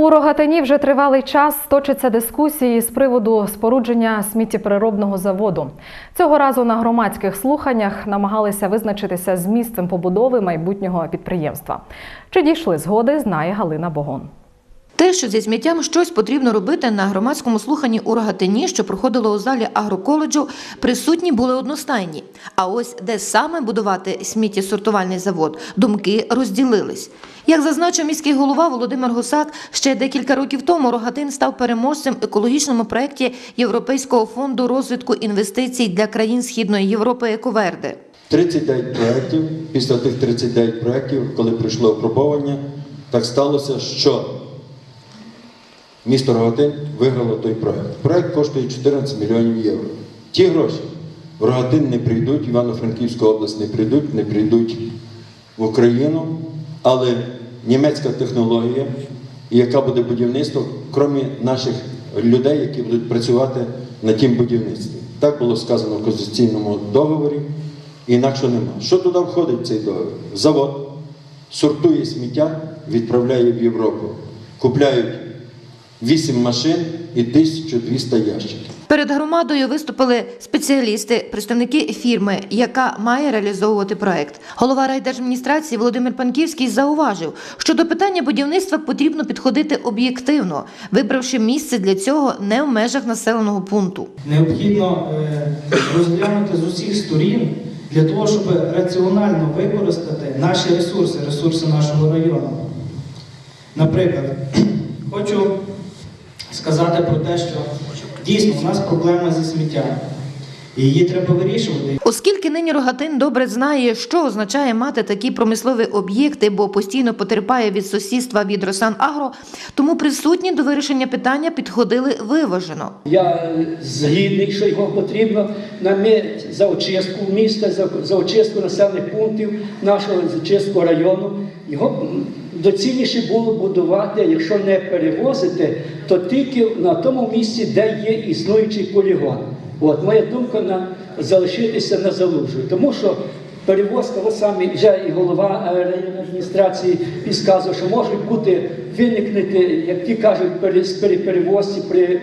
У Рогатині вже тривалий час точаться дискусії з приводу спорудження сміттєпереробного заводу. Цього разу на громадських слуханнях намагалися визначитися з місцем побудови майбутнього підприємства. Чи дійшли згоди, знає Галина Богон. Те, що зі сміттям щось потрібно робити на громадському слуханні у Рогатині, що проходило у залі агроколеджу, присутні були одностайні. А ось де саме будувати сміттєсортувальний завод, думки розділились. Як зазначив міський голова Володимир Гусак, ще декілька років тому Рогатин став переможцем екологічному проєкті Європейського фонду розвитку інвестицій для країн Східної Європи Ековерди. 39 проєктів. Після тих 39 проєктів, коли прийшло опробування, так сталося, що місто Рогатин виграло той проєкт. Проєкт коштує 14 мільйонів євро. Ті гроші в Рогатин не прийдуть, Івано-Франківську область не прийдуть, не прийдуть в Україну, але німецька технологія, яка буде будівництво, крім наших людей, які будуть працювати на тім будівництві. Так було сказано в конституційному договорі. Інакше нема. Що туди входить цей договір? Завод сортує сміття, відправляє в Європу. Купляють 8 машин і 1200 ящиків. Перед громадою виступили спеціалісти, представники фірми, яка має реалізовувати проект. Голова райдержадміністрації Володимир Панківський зауважив, що до питання будівництва потрібно підходити об'єктивно, вибравши місце для цього не в межах населеного пункту. Необхідно е, розглянути з усіх сторін для того, щоб раціонально використати наші ресурси, ресурси нашого району. Наприклад, хочу сказати про те, що дійсно у нас проблема зі сміттям. І її треба вирішувати. Оскільки нині Рогатин добре знає, що означає мати такі промислові об'єкти, бо постійно потерпає від сусідства від Росанагро, тому присутні до вирішення питання підходили виважено. Я згідний, що його потрібно. На ми за очистку міста, за, за очистку населених пунктів нашого зачистку району. Його доцільніше було будувати, якщо не перевозити, то тільки на тому місці, де є існуючий полігон. От моя думка на залишитися на залужу, тому що. Перевозка, ви самі вже і голова районної адміністрації підказує, що можуть бути виникнути, як ті кажуть, при перевозці при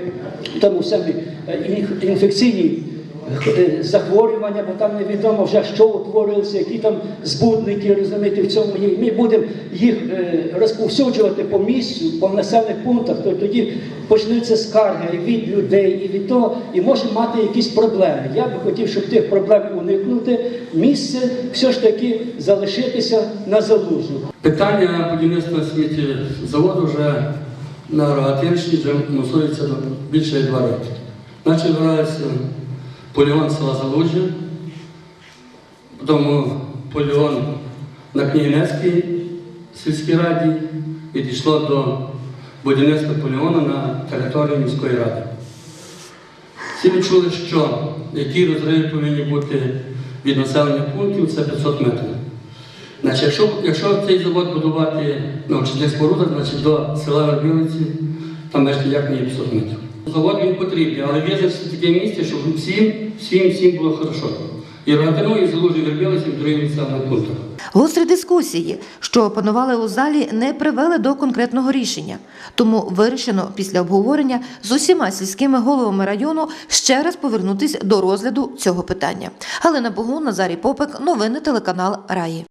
тому самі інфекційній. е, захворювання, бо там невідомо вже що утворилося, які там збудники, розумієте, в цьому є. Ми будемо їх е, розповсюджувати по місцю, по населених пунктах, то тоді почнуться скарги і від людей, і від того, і можемо мати якісь проблеми. Я би хотів, щоб тих проблем уникнути, місце все ж таки залишитися на залужу. Питання будівництва сміттєзаводу вже на Рогатинщині вже мусується більше два роки. Значить, полігон села Залужжя, потім полігон на Княгинецькій сільській раді і дійшло до будівництва полігону на території міської ради. Всі відчули, що які розриви повинні бути від населених пунктів, це 500 метрів. Значить, якщо, якщо цей завод будувати на очисних спорудах, значить до села Вербілиці, там бачите, як не є 500 метрів. Завод він потрібний, але визначити таке місце, щоб всім, всім, всім було хорошо. І Рогатину, і Залужі Вербілиці, і в других населених пунктах. Гострі дискусії, що опанували у залі, не привели до конкретного рішення. Тому вирішено після обговорення з усіма сільськими головами району ще раз повернутися до розгляду цього питання. Галина Богун, Назарій Попик, новини телеканал Раї.